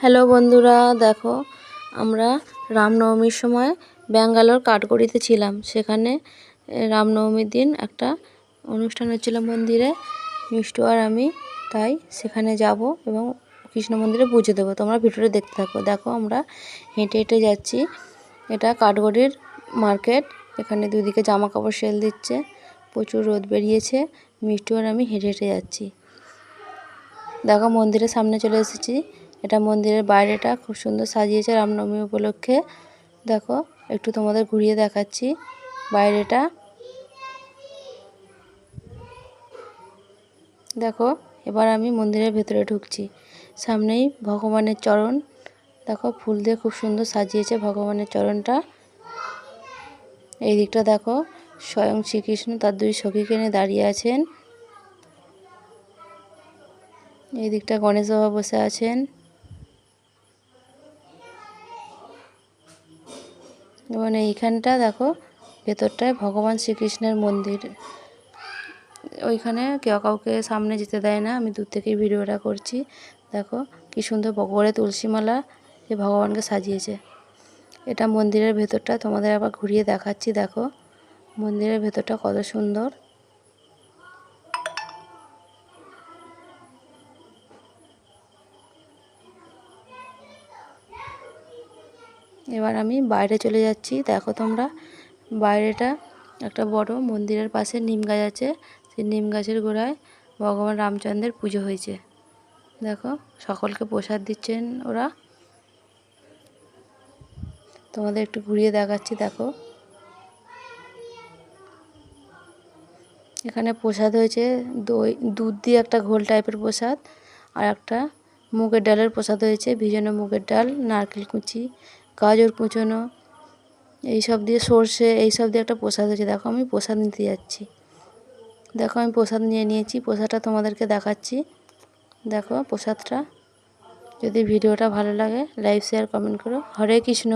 Hello বন্ধুরা, দেখো, আমরা রামনবমীর সময় ব্যাঙ্গালোর কাঠগড়িতে ছিলাম। সেখানে রামনবমীর দিন একটা অনুষ্ঠান হচ্ছিল মন্দিরে। মিষ্টু আর আমি, তাই সেখানে যাব এবং কৃষ্ণ মন্দিরে পুজো দেবো। তোমরা ভিডিওটা দেখতে থাকো। দেখো, আমরা হেঁটে হেঁটে যাচ্ছি। এটা কাঠগড়ির মার্কেট। এখানে দুদিকে জামা কাপড় সেল দিচ্ছে। প্রচুর রোদ বেরিয়েছে। মিষ্টু আর আমি হেঁটে হেঁটে যাচ্ছি। দেখো, মন্দিরের সামনে চলে এসেছি। এটা মন্দিরের বাইরেটা খুব সুন্দর সাজিয়েছে রামনবমী উপলক্ষে। দেখো, একটু তোমাদের ঘুরিয়ে দেখাচ্ছি বাইরেটা। দেখো, এবার আমি মন্দিরের ভেতরে ঢুকছি। সামনেই ভগবানের চরণ। দেখো, ফুল দিয়ে খুব সুন্দর সাজিয়েছে ভগবানের চরণটা। এই দিকটা দেখো, স্বয়ং শ্রীকৃষ্ণ তার দুই সখীকে নিয়ে দাঁড়িয়ে আছেন। এই দিকটা গণেশ বাবা বসে আছেন। এবং এইখানটা দেখো, ভেতরটায় ভগবান শ্রীকৃষ্ণের মন্দির। ওইখানে কেউ কাউকে সামনে যেতে দেয় না, আমি দূর থেকেই ভিডিওটা করছি। দেখো, কি সুন্দর বগরে তুলসী মালা যে ভগবানকে সাজিয়েছে। এটা মন্দিরের ভেতরটা তোমাদের আবার ঘুরিয়ে দেখাচ্ছি, দেখো। মন্দিরের ভেতরটা কত সুন্দর। এবার আমি বাইরে চলে যাচ্ছি। দেখো তোমরা, বাইরেটা একটা বড় মন্দিরের পাশে নিম গাছ আছে। সেই নিম গাছের গোড়ায় ভগবান রামচন্দ্রের পুজো হয়েছে। দেখো, সকলকে প্রসাদ দিচ্ছেন ওরা। তোমাদের একটু ঘুরিয়ে দেখাচ্ছি, দেখো। এখানে প্রসাদ হয়েছে, দই, দুধ দিয়ে একটা ঘোল টাইপের প্রসাদ আর একটা মুগের ডালের প্রসাদ হয়েছে। ভিজানো মুগের ডাল, নারকেল কুচি গাজর কুচোনো, এইসব দিয়ে সর্ষে, এইসব দিয়ে একটা প্রসাদ হয়েছে দেখো, আমি প্রসাদ নিতে যাচ্ছি। দেখো, আমি প্রসাদ নিয়ে নিয়েছি। প্রসাদটা তোমাদেরকে দেখাচ্ছি। দেখো, প্রসাদটা। যদি ভিডিওটা ভালো লাগে, লাইক শেয়ার কমেন্ট করো। হরে কৃষ্ণ।